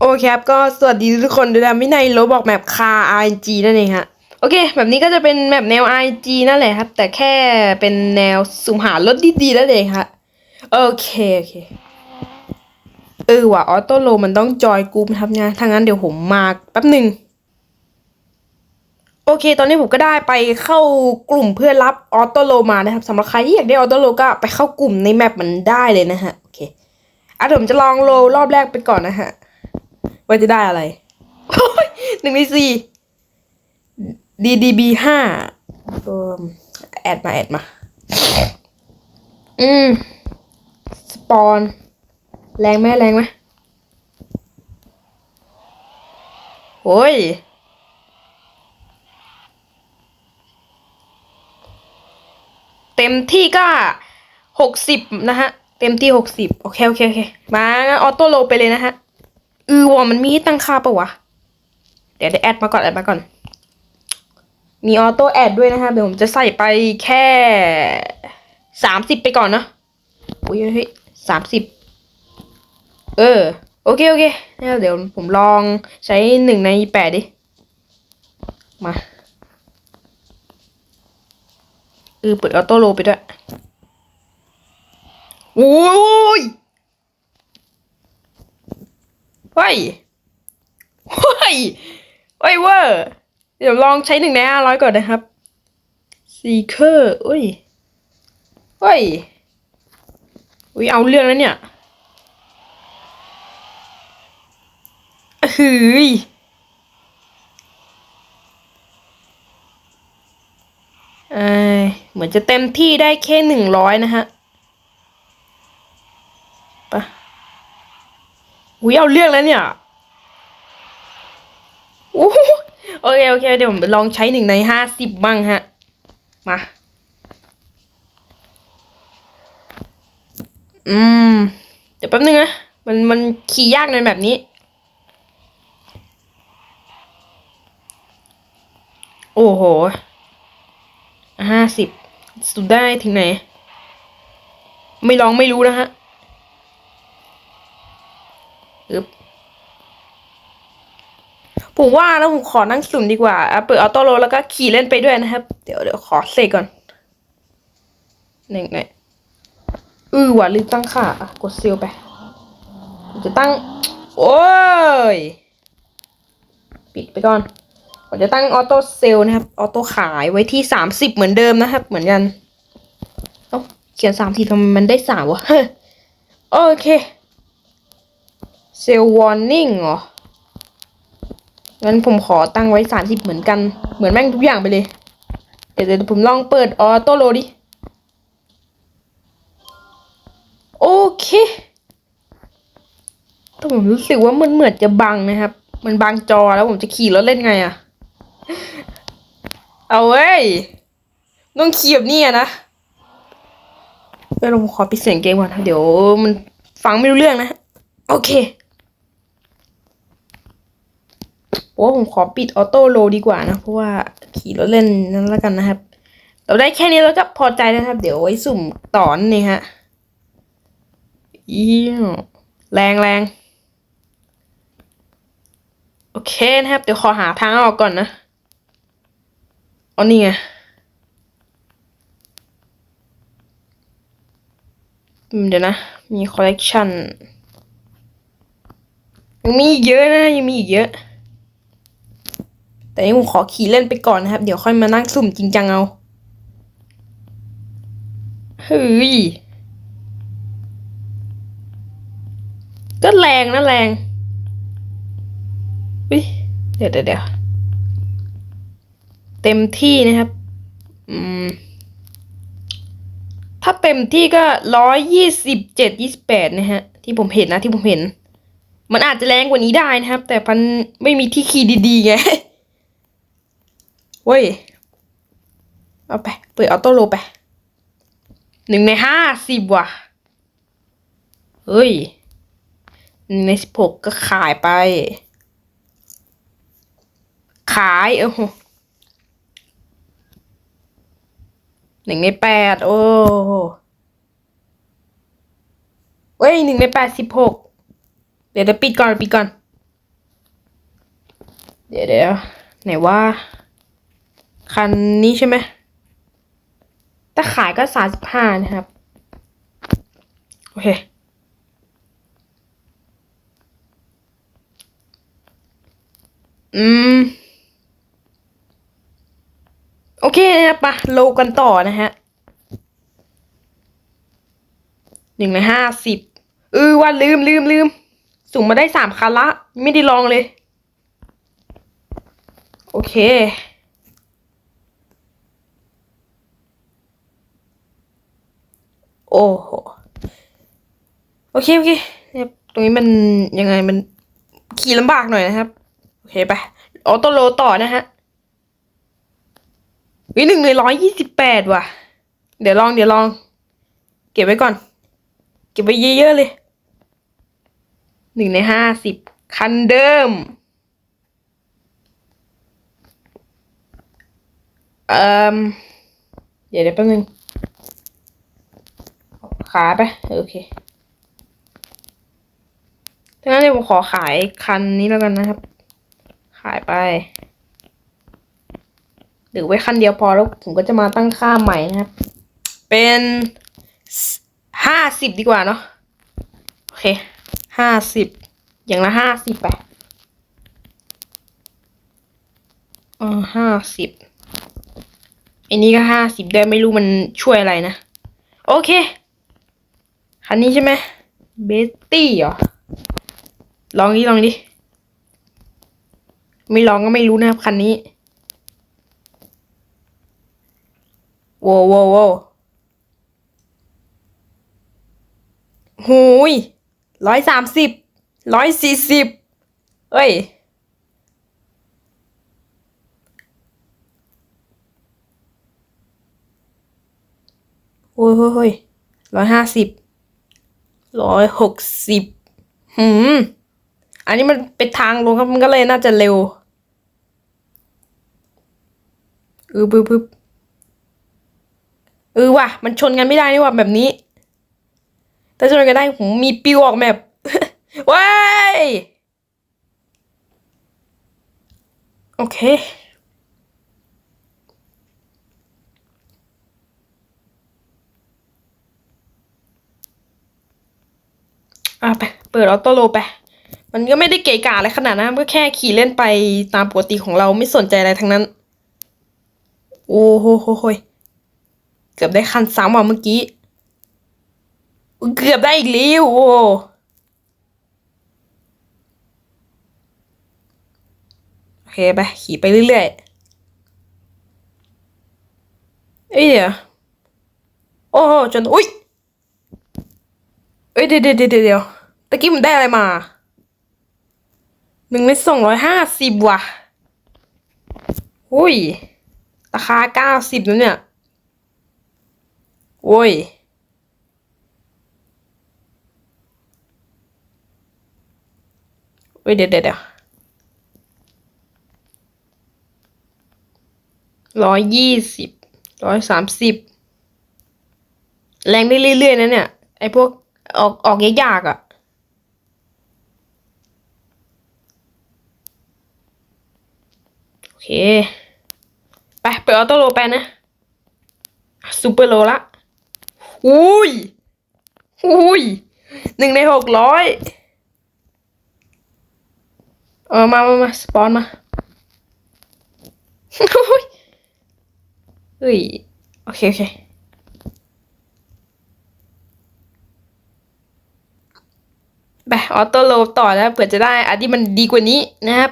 โอเคครับก็สวัสดีทุกคนด้วยนะไม่ในโลบอกแมปคา RNG นั่นเองฮะโอเคแบบนี้ก็จะเป็นแมปแนว RNG นั่นแหละครับ แต่แค่เป็นแนวสุ่มหารถดีๆนั่นเองฮะโอเคโอเคเออว่ะออโต้โลมันต้องจอยกรุ๊ปนะครับงานถ้างั้นเดี๋ยวผมมาแป๊บหนึ่งโอเค ตอนนี้ผมก็ได้ไปเข้ากลุ่มเพื่อรับออโต้โลมานะครับสำหรับใครที่อยากได้ออโต้โลก็ไปเข้ากลุ่มในแมปมันได้เลยนะฮะโอเคอะเดี๋ยวผมจะลองโลรอบแรกไปก่อนนะฮะ ว่าจะได้อะไรโอ้ยหนึ่งในสี่ DDB ห้าแอดมาแอดมา อืม สปอน แรงไหมแรงไหมโอ้ยเต็มที่ก็หกสิบนะฮะ เต็มที่หกสิบโอเค โอเค โอเค มางั้นออโต้โลไปเลยนะฮะ อือว่ามันมีตั้งค่าปะวะ เดี๋ยวได้แอดมาก่อนแอดมาก่อน มีออโต้แอดด้วยนะครับเดี๋ยวผมจะใส่ไปแค่สามสิบไปก่อนเนาะอุ้ยเฮ้ยสามสิบเออ โอเค โอเคเดี๋ยวผมลองใช้หนึ่งในแปดดิ มาเออเปิดออโต้โลไปด้วย โอ้ย เฮ้ยเฮ้ยเฮ้ยเวอร์เดี๋ยวลองใช้หนึ่งในห้าร้อยก่อนนะครับซีเคอร์อุ้ยเฮ้ยอุ้ยเอาเรื่องแล้วเนี่ยหืยเอ้ยเหมือนจะเต็มที่ได้แค่หนึ่งร้อยนะฮะไปะ อุ้ยเอาเรื่องแล้วเนี่ยโอ้โอเคโอเคเดี๋ยวผมลองใช้หนึ่งในห้าสิบบ้างฮะ มา อืม เดี๋ยวแป๊บนึงนะมันมันขี่ยากในแบบนี้ โอ้โหห้าสิบสุดได้ถึงไหน ไม่ลองไม่รู้นะฮะ อึบผมว่าแล้วผมขอนั่งสุ่มดีกว่าอะเปิดออโต้โรแล้วก็ขี่เล่นไปด้วยนะครับ เดี๋ยวเดี๋ยวขอเสกก่อนหนึ่งหน่อยอือว่ะลืมตั้งค่าอะกดเซลไป จะตั้ง โอ้ย ปิดไปก่อนผมจะตั้งออโต้เซลนะครับ ออโต้ขายไว้ที่สามสิบเหมือนเดิมนะครับ เหมือนกัน เอ้าเขียนสามทีทำไมมันได้สามวะโอเค เซลวอร์นิ่งเหรอ งั้นผมขอตั้งไว้สามสิบเหมือนกัน เหมือนแม่งทุกอย่างไปเลย เดี๋ยวเดี๋ยวผมลองเปิดออโต้โลดิ โอเคแต่ผมรู้สึกว่ามันเหมือนจะบังนะครับ มันบังจอแล้วผมจะขี่รถเล่นไงอะเอาเว้ย ต้องขี่แบบนี้อะนะเดี๋ยวผมขอปิดเสียงเกมก่อนนะเดี๋ยวมันฟังไม่รู้เรื่องนะ โอเค โอ้ผมขอปิดออโต้โลดีกว่านะ เพราะว่าขี่รถเล่นนั่นแล้วกันนะครับ เราได้แค่นี้แล้วก็พอใจนะครับ เดี๋ยวไว้สุ่มต่อนนเองฮะเยี่ยแรงแรงโอเคนะครับ เดี๋ยวขอหาทางออกก่อนนะเอนี่ไงเดี๋ยวนะ มีคอลเลกชันยังมีอีกเยอะนะ ยังมีอีกเยอะ แต่นี่ผมขอขี่เล่นไปก่อนนะครับ เดี๋ยวค่อยมานั่งสุ่มจริงจังเอา เฮ้ย ก็แรงนะแรงอุ้ยเดี๋ยวเดี๋ยวเต็มที่นะครับ อืม ถ้าเต็มที่ก็ร้อยยี่สิบเจ็ดยี่สิบแปดนะฮะ ที่ผมเห็นนะที่ผมเห็น มันอาจจะแรงกว่านี้ได้นะครับ แต่มันไม่มีที่ขี่ดีๆไง เว้ย เอาไป เปิดออโต้โลไป หนึ่งในห้าสิบว่ะ เฮ้ยหนึ่งในสิบหกก็ขายไป ขายเออโหหนึ่งในแปดโอ้เว้ยหนึ่งในแปดสิบหกเดี๋ยวเดี๋ยวปิดก่อนปิดก่อน เดี๋ยวเดี๋ยวไหนว่า คันนี้ใช่ไหมถ้าขายก็สามสิบห้านะครับ โอเค อืม โอเคนะครับมาโลกันต่อนะฮะหนึ่งในห้าสิบเออว่าลืมลืมลืม สุ่มมาได้สามคันละ ไม่ได้ลองเลย โอเค โอ้โห โอเค โอเคเนี่ยตรงนี้มันยังไงมันขี่ลำบากหน่อยนะครับ โอเคไปออโต้โลต่อนะฮะวิหนึ่งในร้อยยี่สิบแปดว่ะ เดี๋ยวลองเดี๋ยวลอง เก็บไว้ก่อน เก็บไว้เยอะๆเลยหนึ่งในห้าสิบคันเดิม เอ่อเดี๋ยวเดี๋ยวแป๊บนึง ขาไปโอเคถ้างั้นเดี๋ยวผมขอขายคันนี้แล้วกันนะครับ ขายไปหรือไว้คันเดียวพอแล้วผมก็จะมาตั้งค่าใหม่นะครับ เป็นห้าสิบดีกว่าเนาะโอเคห้าสิบอย่างละห้าสิบไปอ๋อห้าสิบอันนี้ก็ห้าสิบด้วยไม่รู้มันช่วยอะไรนะ โอเค คันนี้ใช่ไหมเบสตี้เหรอ ลองดิลองดิ ไม่ลองก็ไม่รู้นะครับ คันนี้โว้วโว้วโว้หูยร้อยสามสิบร้อยสี่สิบเอ้ยโอ้ยโอ้ยโอ้ยร้อยห้าสิบ ร้อยหกสิบหืม อันนี้มันเป็นทางลงครับ มันก็เลยน่าจะเร็วเออปึ๊บปึ๊บเออว่ะ มันชนกันไม่ได้นี่ว่ะแบบนี้ถ้าชนกันได้ผมมีปิวออกแบบว้าย โอเค อะไป เปิดออโต้โลไป มันก็ไม่ได้เก๋กาอะไรขนาดนั้นก็แค่ขี่เล่นไปตามปกติของเราไม่สนใจอะไรทั้งนั้น โอ้โหโหโหยเกือบได้คันสามว่ะเมื่อกี้ เกือบได้อีกแล้วโอ้โอเคไป ขี่ไปเรื่อยๆ เอ้ยเดี๋ยวโอ้โหจน อุ้ย อ้ยเดี๋ยวเดี๋ยวเดี๋ยวตะกี้ผมได้อะไรมาหนึ่งในสองร้อยห้าสิบว่ะอุ้ยราคาเก้าสิบแล้วเนี่ยโอ้ยเฮ้ยเดี๋ยวเดี๋ยวเดี๋ยวร้อยยี่สิบร้อยสามสิบแรงได้เรื่อยๆนะเนี่ย ไอพวก ออกออกยากๆอะ โอเค ไปเปิดออโต้โลไปนะซูเปอร์โลละอุ้ยอุ้ยหนึ่งในหกร้อยเออ มามามาสปอนมาอุ้ยเฮ้ย โอเค โอเค ไปออโต้โลต่อแล้วเผื่อจะได้อันที่มันดีกว่านี้นะครับ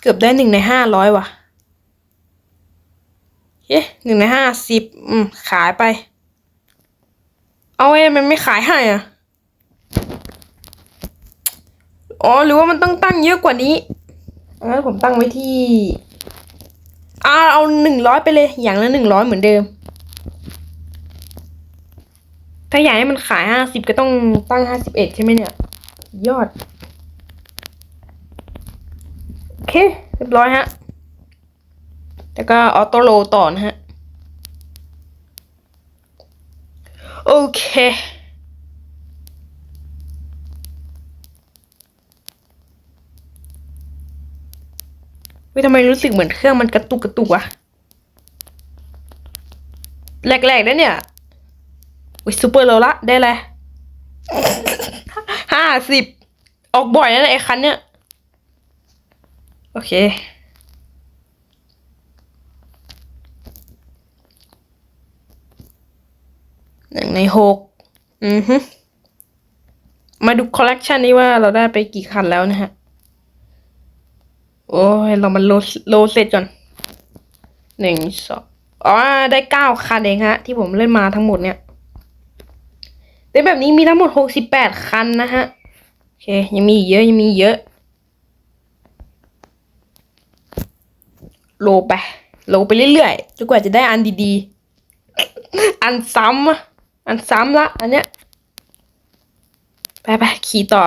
เกือบได้หนึ่งในห้าร้อยว่ะเฮ้หนึ่งในห้าสิบอืม ขายไป เอาไว้มันไม่ขายให้อะ อ๋อ หรือว่ามันต้องตั้งเยอะกว่านี้ งั้นผมตั้งไว้ที่ เอาเอาหนึ่งร้อยไปเลย อย่างละหนึ่งร้อยเหมือนเดิม ถ้าอยากให้มันขายห้าสิบก็ต้องตั้งห้าสิบเอ็ดใช่ไหมเนี่ย ยอด โอเค เรียบร้อยฮะ แล้วก็ออโต้โลต่อนะฮะ โอเค เฮ้ย ทำไมรู้สึกเหมือนเครื่องมันกระตุกกระตุกวะแรกๆนะเนี่ยอุ้ยซูเปอร์โลละได้เลยห้าสิบออกบ่อยนะไอ้คันเนี่ย โอเค หนึ่งในหกอือฮึมาดูคอลเลกชันนี้ว่าเราได้ไปกี่คันแล้วนะฮะ โอ้ยเรามันโลโลเสร็จก่อนหนึ่งสองอ๋อได้เก้าคันเองฮะ ที่ผมเล่นมาทั้งหมดเนี่ยแต่แบบนี้มีทั้งหมดหกสิบแปดคันนะฮะ โอเค ยังมีเยอะ ยังมีเยอะ โลไป โลไปเรื่อยๆจนกว่าจะได้อันดีๆ อันซ้ำอันซ้ำละ อันเนี้ย ไปไปขี่ต่อ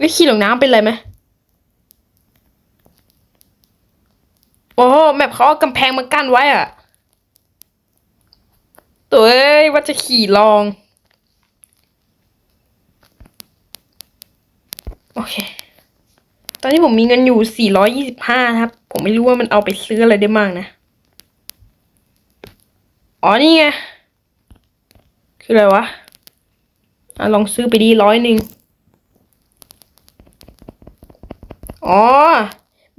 วิขี่ลงน้ำเป็นไรไหม โอ้โหแมปเขาเอากำแพงมากั้นไว้อะตัวเอ้ยว่าจะขี่ลอง โอเค ตอนนี้ผมมีเงินอยู่ 425 นะครับ ผมไม่รู้ว่ามันเอาไปซื้ออะไรได้มากนะ อ๋อนี่ไง คืออะไรวะอะลองซื้อไปดีร้อยหนึ่ง อ๋อ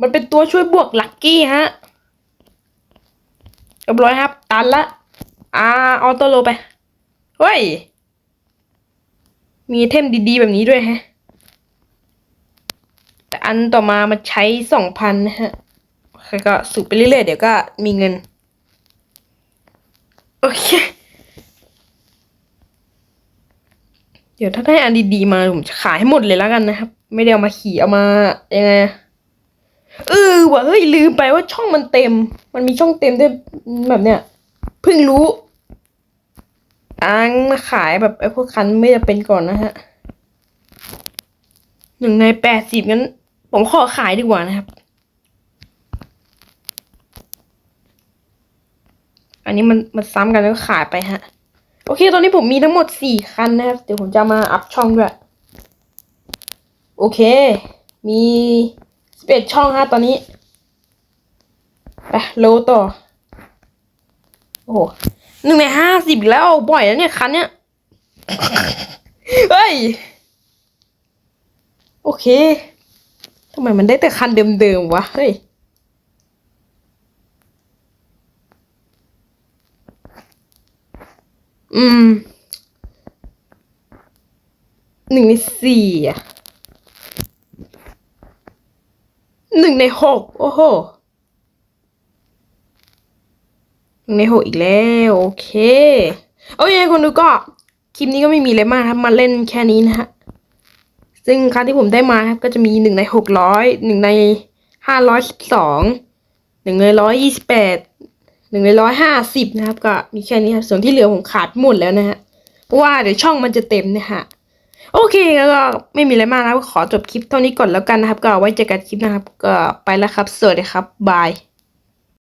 มันเป็นตัวช่วยบวกลัคกี้ฮะเรียบร้อยครับ ตันละ อ่าออโต้โลไป เฮ้ย มีเทมดีๆ แบบนี้ด้วยฮะ แต่อันต่อมามันใช้สองพันนะฮะคก็สูบไปเรื่อยๆ เดี๋ยวก็มีเงิน โอเค เดี๋ยวถ้าได้อันดีๆ มา ผมจะขายให้หมดเลยแล้วกันนะครับ ไม่ได้เอามาขี่เอามายังไง เออว่ะเฮ้ยลืมไปว่าช่องมันเต็ม มันมีช่องเต็มด้วยแบบเนี้ยเพิ่งรู้อ้างมาขายแบบไอ้พวกคันไม่จะเป็นก่อนนะฮะหนึ่งในแปดสิบงั้น ผมขอขายดีกว่านะครับ อันนี้มันมันซ้ำกันแล้วขายไปฮะ โอเค ตอนนี้ผมมีทั้งหมดสี่คันนะครับ เดี๋ยวผมจะมาอัพช่องด้วย โอเค มี สิบเอ็ดช่องฮะตอนนี้ไปโลต่อ โอ้โหหนึ่งในห้าสิบแล้วบ่อยแล้วเนี่ยคันเนี้ยเฮ้ย โอเคทำไมมันได้แต่คันเดิมๆวะ เฮ้ยอืมหนึ่งในสี่อะ หนึ่งในหกโอ้โหหนึ่งในหกอีกแล้ว โอเค โอเคคนดูก็ คลิปนี้ก็ไม่มีอะไรมากครับ มาเล่นแค่นี้นะฮะ ซึ่งครั้งที่ผมได้มาครับ ก็จะมีหนึ่งในหกร้อยหนึ่งในห้าร้อยสิบสองหนึ่งในร้อยยี่สิบแปดหนึ่งในร้อยห้าสิบนะครับ ก็มีแค่นี้ครับ ส่วนที่เหลือผมขาดหมดแล้วนะฮะเพราะว่าเดี๋ยวช่องมันจะเต็มนะฮะ โอเคแล้วก็ไม่มีอะไรมากนะครับขอจบคลิปเท่านี้ก่อนแล้วกันนะครับ ก็ไว้เจอกันคลิปนะครับ ก็ไปแล้วครับ สวัสดีครับบาย